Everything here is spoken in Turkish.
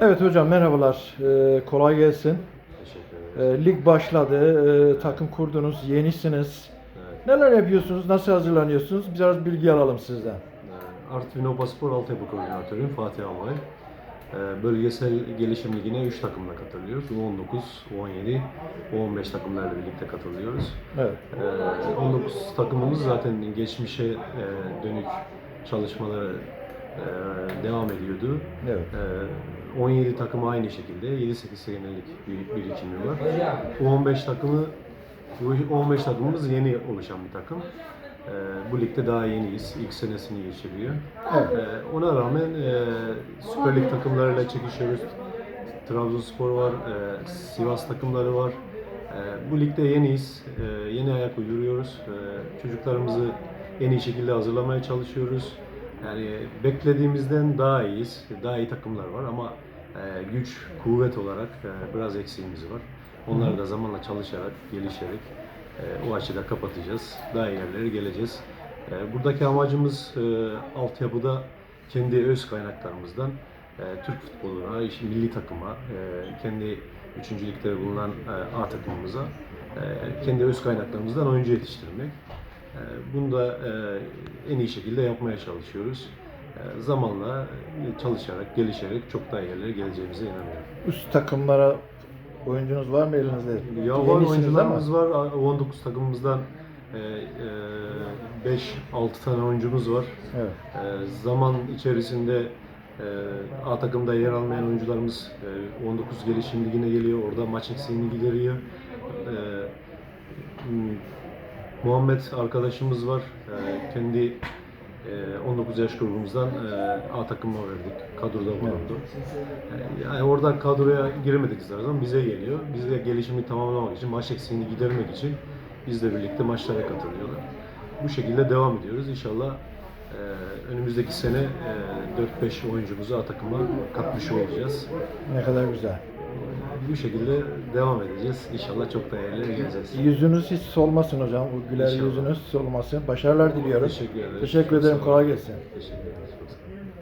Evet hocam merhabalar. Ee, kolay gelsin. Teşekkür ederim. Ee, lig başladı. Ee, takım kurdunuz. Yenisiniz. Evet. Neler yapıyorsunuz? Nasıl hazırlanıyorsunuz? Biraz bilgi alalım sizden. Ee, Artvin Obaspor Altyapı Koordinatörüyüm Fatih Almay. Ee, Bölgesel Gelişim Ligi'ne 3 takımla katılıyoruz. U19, U17, U15 takımlarla birlikte katılıyoruz. Evet. Ee, 19 takımımız zaten geçmişe e, dönük çalışmaları e, devam ediyordu. Evet. Ee, 17 takım aynı şekilde 7-8 senelik bir birikimi var. U15 takımı bu 15 takımımız yeni oluşan bir takım. Ee, bu ligde daha yeniyiz. İlk senesini geçiriyor. Evet. Ee, ona rağmen e, Süper Lig takımlarıyla çekişiyoruz. Trabzonspor var, e, Sivas takımları var. E, bu ligde yeniyiz. E, yeni ayak uyduruyoruz. E, çocuklarımızı en iyi şekilde hazırlamaya çalışıyoruz. Yani beklediğimizden daha iyiyiz. Daha iyi takımlar var ama e, güç, kuvvet olarak e, biraz eksiğimiz var. Onları da zamanla çalışarak, gelişerek e, o açıda kapatacağız. Daha iyi yerlere geleceğiz. E, buradaki amacımız altyapıda kendi öz kaynaklarımızdan Türk futboluna, işte milli takıma, kendi üçüncülükte bulunan A takımımıza kendi öz kaynaklarımızdan oyuncu yetiştirmek. Bunu da en iyi şekilde yapmaya çalışıyoruz. E, zamanla e, çalışarak, gelişerek çok daha yerlere geleceğimize inanıyorum. Üst takımlara oyuncunuz var mı elinizde? Ya var oyuncularımız ama. var. 19 takımımızdan 5-6 tane oyuncumuz var. Evet. E, zaman içerisinde e, A takımda yer almayan oyuncularımız e, 19 gelişim ligine geliyor. Orada maç eksiğini gideriyor. E, Muhammed arkadaşımız var. E, kendi e, 19 yaş grubumuzdan e, A takıma verdik. Kadroda bulundu. E, Yani orada kadroya giremedik zaten. Bize geliyor. Biz de gelişimi tamamlamak için, maç eksiğini gidermek için bizle birlikte maçlara katılıyorlar. Bu şekilde devam ediyoruz. İnşallah e, önümüzdeki sene e, 4-5 oyuncumuzu A takıma katmış olacağız. Ne kadar güzel. Bu şekilde devam edeceğiz. İnşallah çok daha yerlere geleceğiz. Yüzünüz hiç solmasın hocam. Bu güler İnşallah. yüzünüz solmasın. Başarılar diliyorum. Teşekkür ederim. Teşekkür ederim. Kolay gelsin. Teşekkür ederim.